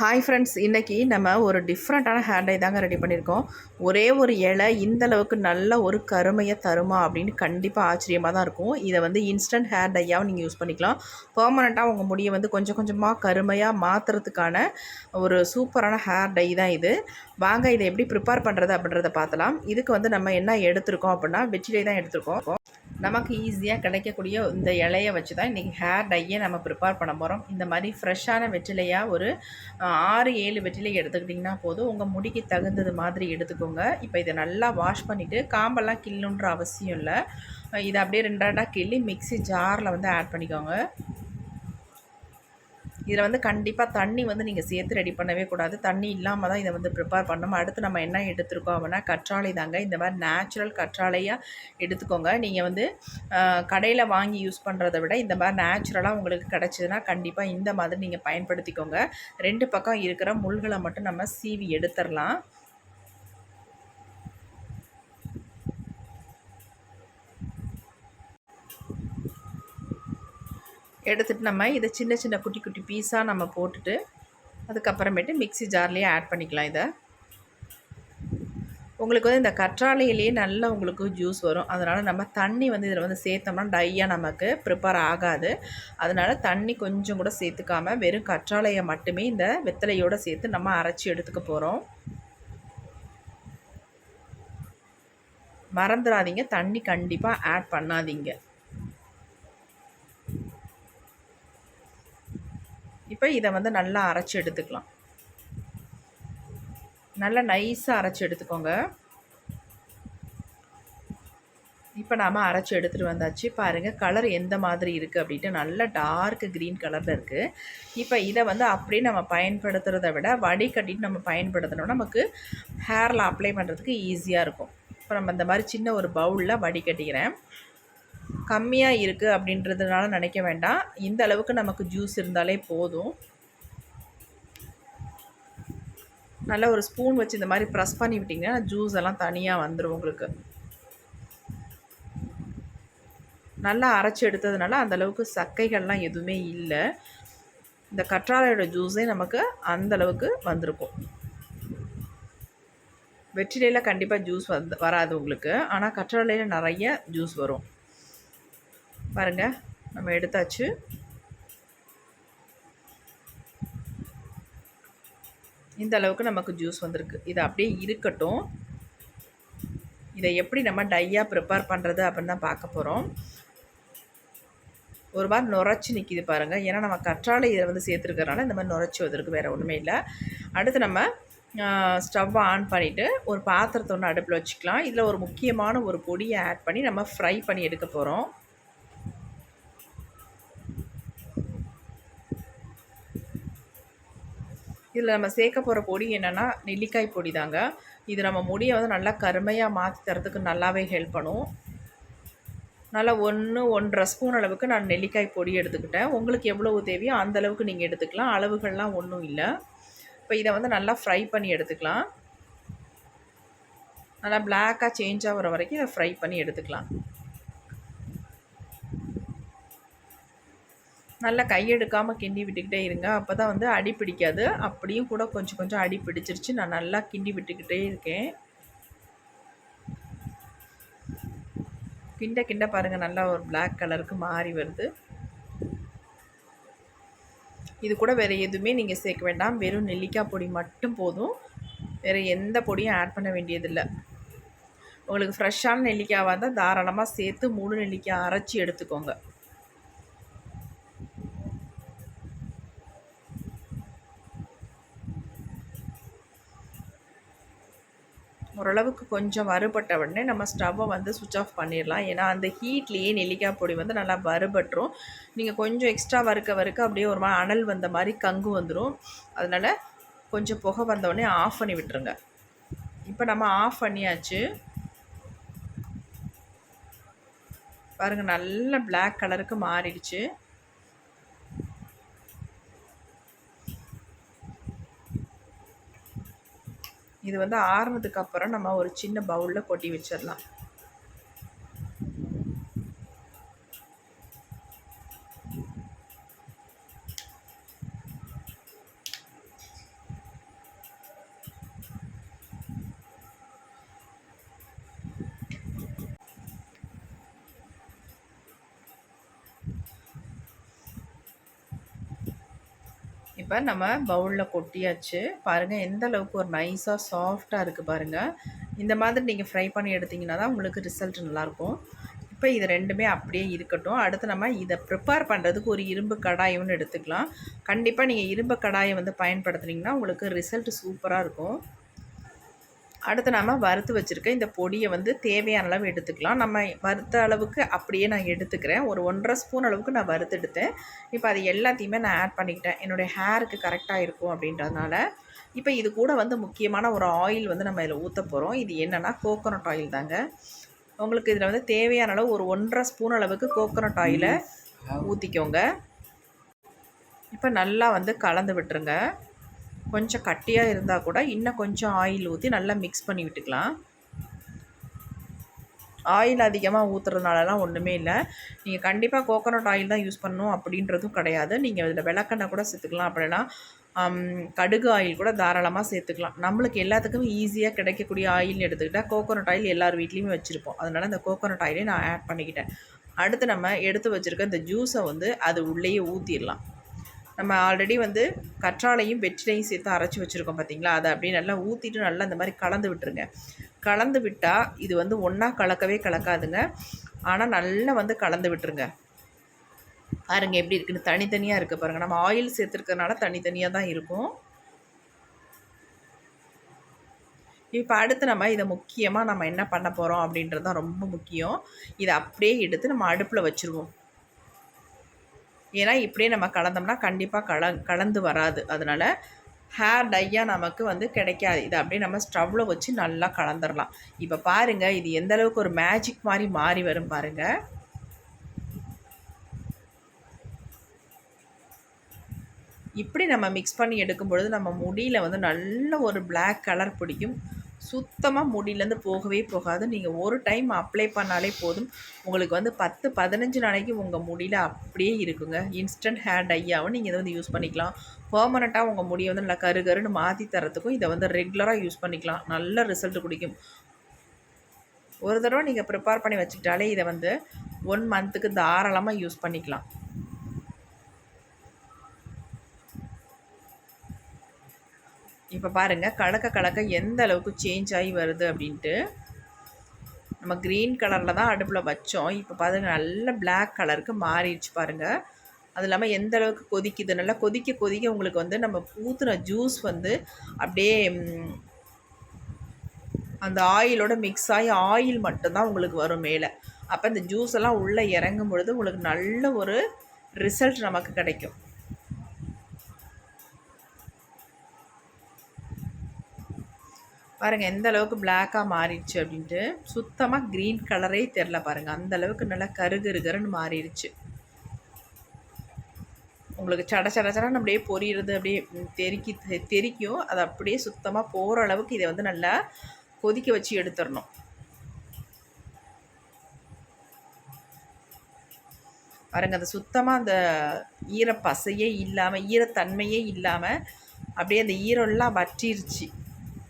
Hi friends இன்றைக்கி நம்ம ஒரு டிஃப்ரெண்ட்டான ஹேர் டை தாங்க ரெடி பண்ணியிருக்கோம். ஒரே ஒரு இலை இந்தளவுக்கு நல்ல ஒரு கருமையை தருமா அப்படின்னு கண்டிப்பாக ஆச்சரியமாக தான் இருக்கும். இதை வந்து இன்ஸ்டன்ட் ஹேர் டையாகவும் நீங்கள் யூஸ் பண்ணிக்கலாம். பர்மனெண்ட்டாக உங்கள் முடியை வந்து கொஞ்சம் கொஞ்சமாக கருமையாக மாற்றுறதுக்கான ஒரு சூப்பரான ஹேர் டை தான் இது. வாங்க இதை எப்படி ப்ரிப்பேர் பண்ணுறது அப்படின்றத பார்த்தலாம். இதுக்கு வந்து நம்ம என்ன எடுத்திருக்கோம் அப்படின்னா வெற்றிலை தான் எடுத்திருக்கோம். நமக்கு ஈஸியாக கிடைக்கக்கூடிய இந்த இலையை வச்சு தான் இன்றைக்கி ஹேர் டையை நம்ம ப்ரிப்பேர் பண்ண போகிறோம் இந்த மாதிரி ஃப்ரெஷ்ஷான வெற்றிலையாக ஒரு ஆறு ஏழு வெற்றிலை எடுத்துக்கிட்டிங்கன்னா போதும். உங்கள் முடிக்கு தகுந்தது மாதிரி எடுத்துக்கோங்க. இப்போ இதை நல்லா வாஷ் பண்ணிவிட்டு காம்பெல்லாம் கிள்ளுன்ற அவசியம் இல்லை. இதை அப்படியே ரெண்டாண்டாக கிள்ளி மிக்சி ஜாரில் வந்து ஆட் பண்ணிக்கோங்க. இதில் வந்து கண்டிப்பாக தண்ணி வந்து நீங்கள் சேர்த்து ரெடி பண்ணவே கூடாது. தண்ணி இல்லாமல் தான் இதை வந்து ப்ரிப்பேர் பண்ணணும். அடுத்து நம்ம என்ன எடுத்துருக்கோம் அப்படின்னா கற்றாழை தாங்க. இந்த மாதிரி நேச்சுரல் கற்றாழையாக எடுத்துக்கோங்க. நீங்கள் வந்து கடையில் வாங்கி யூஸ் பண்ணுறதை விட இந்த மாதிரி நேச்சுரலாக உங்களுக்கு கிடச்சிதுன்னா கண்டிப்பாக இந்த மாதிரி நீங்கள் பயன்படுத்திக்கோங்க. ரெண்டு பக்கம் இருக்கிற முள்களை மட்டும் நம்ம சீவி எடுத்துடலாம் எடுத்துகிட்டு நம்ம இதை சின்ன சின்ன குட்டி குட்டி பீஸாக நம்ம போட்டுட்டு அதுக்கப்புறமேட்டு மிக்சி ஜார்லேயே ஆட் பண்ணிக்கலாம் இதை. உங்களுக்கு வந்து இந்த கற்றாழையிலேயே நல்லா உங்களுக்கு ஜூஸ் வரும். அதனால் நம்ம தண்ணி வந்து இதில் வந்து சேர்த்தோம்னா டையாக நமக்கு ப்ரிப்பேர் ஆகாது. அதனால் தண்ணி கொஞ்சம் கூட சேர்த்துக்காமல் வெறும் கற்றாழையை மட்டுமே இந்த வெத்தலையோடு சேர்த்து நம்ம அரைச்சி எடுத்துக்க போகிறோம் மறந்துடாதீங்க. தண்ணி கண்டிப்பாக ஆட் பண்ணாதீங்க. இப்போ இதை வந்து நல்லா அரைச்சி எடுத்துக்கலாம். நல்லா நைஸாக அரைச்சி எடுத்துக்கோங்க. இப்போ நாம் அரைச்சி எடுத்துகிட்டு வந்தாச்சு. பாருங்கள் கலர் எந்த மாதிரி இருக்குது அப்படின்ட்டு நல்ல டார்க் க்ரீன் கலரில் இருக்குது இப்போ இதை வந்து அப்படியே நம்ம பயன்படுத்துகிறத விட வடிகட்டிட்டு நம்ம பயன்படுத்தினோம்னா நமக்கு ஹேரில் அப்ளை பண்ணுறதுக்கு ஈஸியாக இருக்கும். இப்போ நம்ம இந்த மாதிரி சின்ன ஒரு பவுலில் வடிகட்டிக்கிறேன். கம்மியாக இருக்குது அப்படின்றதுனால நினைக்க வேண்டாம். இந்த அளவுக்கு நமக்கு ஜூஸ் இருந்தாலே போதும். நல்லா ஒரு ஸ்பூன் வச்சு இந்த மாதிரி ப்ரெஸ் பண்ணி விட்டிங்கன்னா ஜூஸ் எல்லாம் தனியாக வந்துடும் உங்களுக்கு. நல்லா அரைச்சி எடுத்ததுனால அந்தளவுக்கு சக்கைகள்லாம் எதுவுமே இல்லை. இந்த கற்றாழையோட ஜூஸே நமக்கு அந்தளவுக்கு வந்திருக்கும். வெற்றிலையில் கண்டிப்பாக ஜூஸ் வந்து வராது உங்களுக்கு. ஆனால் கற்றாழையில் நிறைய ஜூஸ் வரும். பாருங்கள் நம்ம எடுத்தாச்சு. இந்த அளவுக்கு நமக்கு ஜூஸ் வந்திருக்கு. இது அப்படியே இருக்கட்டும். இதை எப்படி நம்ம டையாக ப்ரிப்பேர் பண்ணுறது அப்படின்னு தான் பார்க்க போகிறோம் ஒரு மாதிரி நுரைச்சி நிற்கிது பாருங்கள் ஏன்னா நம்ம கற்றாழை இதை வந்து சேர்த்துருக்கறனால இந்த மாதிரி நுரைச்சி வந்திருக்கு வேறு ஒன்றுமே இல்லை. அடுத்து நம்ம ஸ்டவ்வை ஆன் பண்ணிவிட்டு ஒரு பாத்திரத்தை ஒன்று அடுப்பில் வச்சுக்கலாம். இதில் ஒரு முக்கியமான ஒரு பொடியை ஆட் பண்ணி நம்ம ஃப்ரை பண்ணி எடுக்க போகிறோம் இதில் நம்ம சேர்க்க போகிற பொடி என்னென்னா நெல்லிக்காய் பொடி தாங்க. இது நம்ம முடியை வந்து நல்லா கருமையாக மாற்றி தரத்துக்கு நல்லாவே ஹெல்ப் பண்ணும். நல்லா ஒன்று ஒன்றரை ஸ்பூன் அளவுக்கு நான் நெல்லிக்காய் பொடி எடுத்துக்கிட்டேன். உங்களுக்கு எவ்வளவு தேவையோ அந்த அளவுக்கு நீங்கள் எடுத்துக்கலாம். அளவுகள்லாம் ஒன்றும் இல்லை. இப்போ இதை வந்து நல்லா ஃப்ரை பண்ணி எடுத்துக்கலாம். நல்லா பிளாக்காக சேஞ்ச் ஆகிற வரைக்கும் இதை ஃப்ரை பண்ணி எடுத்துக்கலாம். நல்லா கையெடுக்காமல் கிண்டி விட்டுக்கிட்டே இருங்க. அப்போ தான் வந்து அடி பிடிக்காது. அப்படியும் கூட கொஞ்சம் கொஞ்சம் அடி பிடிச்சிருச்சு. நான் நல்லா கிண்டி விட்டுக்கிட்டே இருக்கேன். கிண்ட கிண்ட பாருங்கள் நல்லா ஒரு பிளாக் கலருக்கு மாறி வருது. இது கூட வேறு எதுவுமே நீங்கள் சேர்க்க வேண்டாம். வெறும் நெல்லிக்காய் பொடி மட்டும் போதும். வேறு எந்த பொடியும் ஆட் பண்ண வேண்டியதில்லை. உங்களுக்கு ஃப்ரெஷ்ஷான நெல்லிக்காவாக இருந்தால் தாராளமாக சேர்த்து மூணு நெல்லிக்காய் அரைச்சி எடுத்துக்கோங்க. ஓரளவுக்கு கொஞ்சம் வறுபட்ட உடனே நம்ம ஸ்டவ்வை வந்து சுவிட்ச் ஆஃப் பண்ணிடலாம். ஏன்னா அந்த ஹீட்லேயே நெல்லிக்காய் பொடி வந்து நல்லா வறுபட்டுரும். நீங்கள் கொஞ்சம் எக்ஸ்ட்ரா வறுக்க வறுக்க அப்படியே ஒரு மாதிரி அனல் வந்த மாதிரி கங்கு வந்துடும் அதனால் கொஞ்சம் புகை வந்தவுடனே ஆஃப் பண்ணி விட்டுருங்க. இப்போ நம்ம ஆஃப் பண்ணியாச்சு. பாருங்கள் நல்ல பிளாக் கலருக்கு மாறிடுச்சு. இது வந்து ஆறுனதுக்கு அப்புறம் நம்ம ஒரு சின்ன பவுலில் கொட்டி வச்சிடலாம் இப்போ நம்ம பவுலில் கொட்டியாச்சு. பாருங்கள் எந்த அளவுக்கு ஒரு நைஸாக சாஃப்டாக இருக்குது பாருங்கள் இந்த மாதிரி நீங்கள் ஃப்ரை பண்ணி எடுத்திங்கன்னா தான் உங்களுக்கு ரிசல்ட் நல்லாயிருக்கும். இப்போ இது ரெண்டுமே அப்படியே இருக்கட்டும். அடுத்து நம்ம இதை ப்ரிப்பேர் பண்ணுறதுக்கு ஒரு இரும்பு கடாய் ஒன்று எடுத்துக்கலாம். கண்டிப்பாக நீங்கள் இரும்பு கடாயை வந்து பயன்படுத்துனீங்கன்னா உங்களுக்கு ரிசல்ட் சூப்பராக இருக்கும். அடுத்து நம்ம வறுத்து வச்சுருக்க இந்த பொடியை வந்து தேவையான அளவு எடுத்துக்கலாம். நம்ம வறுத்த அளவுக்கு அப்படியே நான் எடுத்துக்கிறேன். ஒரு ஒன்றரை ஸ்பூன் அளவுக்கு நான் வறுத்து எடுத்தேன். இப்போ அது எல்லாத்தையுமே நான் ஆட் பண்ணிக்கிட்டேன். என்னுடைய ஹேருக்கு கரெக்டாக இருக்கும் அப்படின்றதுனால. இப்போ இது கூட வந்து முக்கியமான ஒரு ஆயில் வந்து நம்ம இதில் ஊற்ற போகிறோம் இது என்னென்னா கோகோனட் ஆயில் தாங்க. உங்களுக்கு இதில் வந்து தேவையான அளவு ஒரு ஒன்றரை ஸ்பூன் அளவுக்கு கோகோனட் ஆயிலை ஊற்றிக்கோங்க இப்போ நல்லா வந்து கலந்து விட்டுருங்க. கொஞ்சம் கட்டியாக இருந்தால் கூட இன்னும் கொஞ்சம் ஆயில் ஊற்றி நல்லா மிக்ஸ் பண்ணி விட்டுக்கலாம். ஆயில் அதிகமாக ஊற்றுறதுனாலலாம் ஒன்றுமே இல்லை. நீங்கள் கண்டிப்பாக கோகோனட் ஆயில் தான் யூஸ் பண்ணணும் அப்படின்றதும் கிடையாது. நீங்கள் இதில் விளக்கெண்ணெய் கூட சேர்த்துக்கலாம் அப்படின்னா கடுகு ஆயில் கூட தாராளமாக சேர்த்துக்கலாம். நம்மளுக்கு எல்லாத்துக்கும் ஈஸியாக கிடைக்கக்கூடிய ஆயில்னு எடுத்துக்கிட்டால் கோகோனட் ஆயில் எல்லார் வீட்லேயுமே வச்சுருப்போம். அதனால் இந்த கோகோனட் ஆயிலே நான் ஆட் பண்ணிக்கிட்டேன். அடுத்து நம்ம எடுத்து வச்சுருக்க இந்த ஜூஸை வந்து அது உள்ளேயே ஊற்றிடலாம் நம்ம ஆல்ரெடி வந்து கற்றாழையும் வெற்றிலையும் சேர்த்து அரைச்சி வச்சுருக்கோம் பார்த்தீங்களா அதை அப்படியே நல்லா ஊற்றிட்டு நல்லா இந்த மாதிரி கலந்து விட்டுருங்க. கலந்து விட்டால் இது வந்து ஒன்றா கலக்கவே கலக்காதுங்க. ஆனால் நல்லா வந்து கலந்து விட்டுருங்க. பாருங்க எப்படி இருக்குன்னு. தனித்தனியாக இருக்குது பாருங்கள் நம்ம ஆயில் சேர்த்துருக்கறனால தனித்தனியாக தான் இருக்கும். இப்போ அடுத்து நம்ம இதை முக்கியமாக நம்ம என்ன பண்ண போகிறோம் அப்படின்றது தான் ரொம்ப முக்கியம். இதை அப்படியே எடுத்து நம்ம அடுப்பில் வச்சுருவோம். ஏன்னா இப்படியே நம்ம கலந்தோம்னா கண்டிப்பாக கல கலந்து வராது. அதனால் ஹேர் டையாக நமக்கு வந்து கிடைக்காது. இதை அப்படியே நம்ம ஸ்டவ்வில் வச்சு நல்லா கலந்துடலாம் இப்போ பாருங்கள் இது எந்த அளவுக்கு ஒரு மேஜிக் மாதிரி மாறி வரும் பாருங்கள் இப்படி நம்ம மிக்ஸ் பண்ணி எடுக்கும் பொழுது நம்ம முடியில் வந்து நல்ல ஒரு பிளாக் கலர் பிடிக்கும். சுத்தமாக முடியிலேருந்து போகவே போகாது. நீங்கள் ஒரு டைம் அப்ளை பண்ணாலே போதும். உங்களுக்கு வந்து பத்து பதினஞ்சு நாளைக்கு உங்கள் முடியில் அப்படியே இருக்குங்க. இன்ஸ்டன்ட் ஹேர் டையாகவும் நீங்கள் இதை வந்து யூஸ் பண்ணிக்கலாம். பர்மனெண்ட்டாக உங்கள் முடியை வந்து நல்லா கரு கருன்னு மாற்றி தரத்துக்கும் இதை வந்து ரெகுலராக யூஸ் பண்ணிக்கலாம். நல்ல ரிசல்ட் குடிக்கும். ஒரு தடவை நீங்கள் ப்ரிப்பேர் பண்ணி வச்சுக்கிட்டாலே இதை வந்து ஒன் மந்த்துக்கு தாராளமாக யூஸ் பண்ணிக்கலாம். இப்போ பாருங்கள் கலக்க கலக்க எந்த அளவுக்கு சேஞ்ச் ஆகி வருது அப்படின்ட்டு. நம்ம க்ரீன் கலரில் தான் அடுப்பில் வச்சோம். இப்போ பாருங்கள் நல்ல பிளாக் கலருக்கு மாறிடுச்சு பாருங்கள் அது இல்லாமல் எந்த அளவுக்கு கொதிக்குது? நல்லா கொதிக்க கொதிக்க உங்களுக்கு வந்து நம்ம ஊற்றுன ஜூஸ் வந்து அப்படியே அந்த ஆயிலோட மிக்ஸ் ஆகி ஆயில் மட்டும்தான் உங்களுக்கு வரும் மேலே. அப்போ இந்த ஜூஸ் எல்லாம் உள்ளே இறங்கும் பொழுது உங்களுக்கு நல்ல ஒரு ரிசல்ட் நமக்கு கிடைக்கும். பாருங்கள் எந்த அளவுக்கு பிளாக்காக மாறிடுச்சு அப்படின்ட்டு சுத்தமாக க்ரீன் கலரே தெரில பாருங்கள் அந்த அளவுக்கு நல்லா கருகருகருன்னு மாறிடுச்சு. உங்களுக்கு சட சட சடன்னு அப்படியே பொரியிறது அப்படியே தெறிக்கி தெறிக்கும். அது அப்படியே சுத்தமாக போகிற அளவுக்கு இதை வந்து நல்லா கொதிக்க வச்சு எடுத்துடணும். பாருங்க அது சுத்தமாக அந்த ஈரப்பசையே இல்லாமல் ஈரத்தன்மையே இல்லாமல் அப்படியே அந்த ஈரம்லாம் வற்றிருச்சு.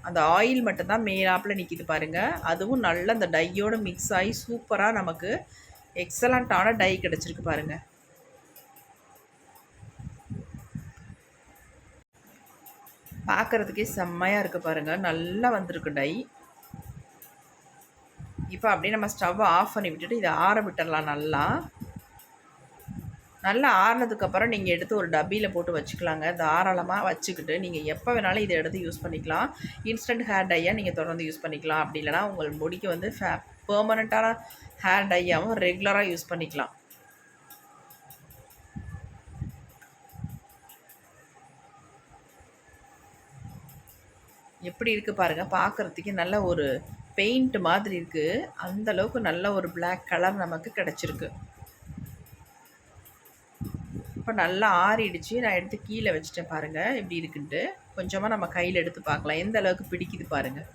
அந்த ஆயில் மட்டும்தான் மேலாப்பில் நிற்கிது பாருங்கள் அதுவும் நல்ல அந்த டையோடு மிக்ஸ் ஆகி சூப்பராக நமக்கு எக்ஸலண்ட்டான டை கிடச்சிருக்கு பாருங்கள் பார்க்குறதுக்கே செம்மையாக இருக்குது பாருங்கள் நல்லா வந்திருக்கு டை இப்போ அப்படியே நம்ம ஸ்டவ் ஆஃப் பண்ணி விட்டுட்டு இதை ஆற விட்டுடலாம் நல்லா. நல்லா ஆறினதுக்கப்புறம் நீங்கள் எடுத்து ஒரு டப்பியில் போட்டு வச்சுக்கலாங்க. தாராளமாக வச்சுக்கிட்டு நீங்கள் எப்போ வேணாலும் இதை எடுத்து யூஸ் பண்ணிக்கலாம். இன்ஸ்டன்ட் ஹேர் டையாக நீங்கள் தொடர்ந்து யூஸ் பண்ணிக்கலாம். அப்படி இல்லைனா உங்கள் முடிக்கு வந்து ஃபே பெர்மனண்ட்டான ஹேர் டையாகவும் ரெகுலராக யூஸ் பண்ணிக்கலாம். எப்படி இருக்குது பாருங்கள் பார்க்குறதுக்கே நல்ல ஒரு பெயிண்ட் மாதிரி இருக்குது அந்தளவுக்கு நல்ல ஒரு பிளாக் கலர் நமக்கு கிடச்சிருக்கு. இப்போ நல்லா ஆறிடுச்சு. நான் எடுத்து கீழே வச்சுட்டேன் பாருங்கள் எப்படி இருக்குன்ட்டு. கொஞ்சமாக நம்ம கையில் எடுத்து பார்க்கலாம். எந்த அளவுக்கு பிடிக்குது பாருங்கள்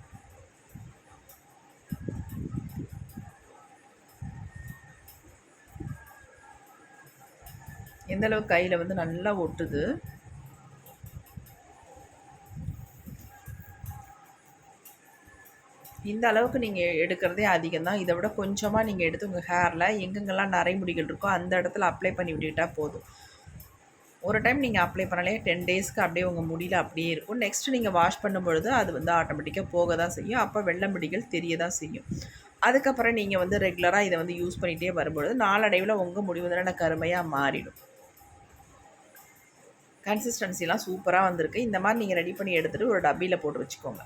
எந்த அளவுக்கு கையில் வந்து நல்லா ஒட்டுது. இந்த அளவுக்கு நீங்கள் எடுக்கிறதே அதிகம் தான் இதை விட கொஞ்சமாக நீங்கள் எடுத்து உங்கள் ஹேரில் எங்கெங்கெல்லாம் நரைமுடிகள் இருக்கோ அந்த இடத்துல அப்ளை பண்ணி விட்டுக்கிட்டால் போதும். ஒரு டைம் நீங்கள் அப்ளை பண்ணாலே டென் டேஸ்க்கு அப்படியே உங்கள் முடியல அப்படியே இருக்கும். நெக்ஸ்ட் நீங்கள் வாஷ் பண்ணும்பொழுது அது வந்து ஆட்டோமேட்டிக்காக போக தான் செய்யும். அப்போ வெள்ளை முடிகள் தெரிய தான் செய்யும். அதுக்கப்புறம் நீங்கள் வந்து ரெகுலராக இதை வந்து யூஸ் பண்ணிகிட்டே வரும்பொழுது நாளடைவில் உங்கள் முடிவு வந்து கருமையாக மாறிடும். கன்சிஸ்டன்சிலாம் சூப்பராக வந்திருக்கு. இந்த மாதிரி நீங்கள் ரெடி பண்ணி எடுத்துகிட்டு ஒரு டப்பியில் போட்டு வச்சுக்கோங்க.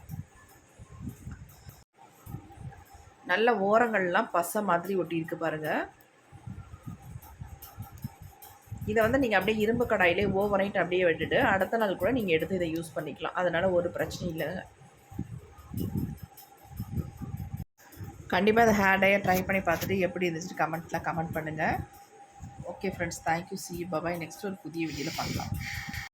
நல்ல ஓரங்கள்லாம் பசை மாதிரி ஒட்டியிருக்கு பாருங்கள் இதை வந்து நீங்கள் அப்படியே இரும்பு கடாயிலே ஓவர் நைட் அப்படியே விட்டுட்டு அடுத்த நாள் கூட நீங்கள் எடுத்து இதை யூஸ் பண்ணிக்கலாம். அதனால் ஒரு பிரச்சனையும் இல்லை கண்டிப்பாக இந்த ஹேர் டையை ட்ரை பண்ணி பார்த்துட்டு எப்படி இருந்துச்சு கமெண்ட்டில் கமெண்ட் பண்ணுங்கள் okay friends thank you see bye bye next ஒரு புதிய வீடியோவில் பார்க்கலாம்.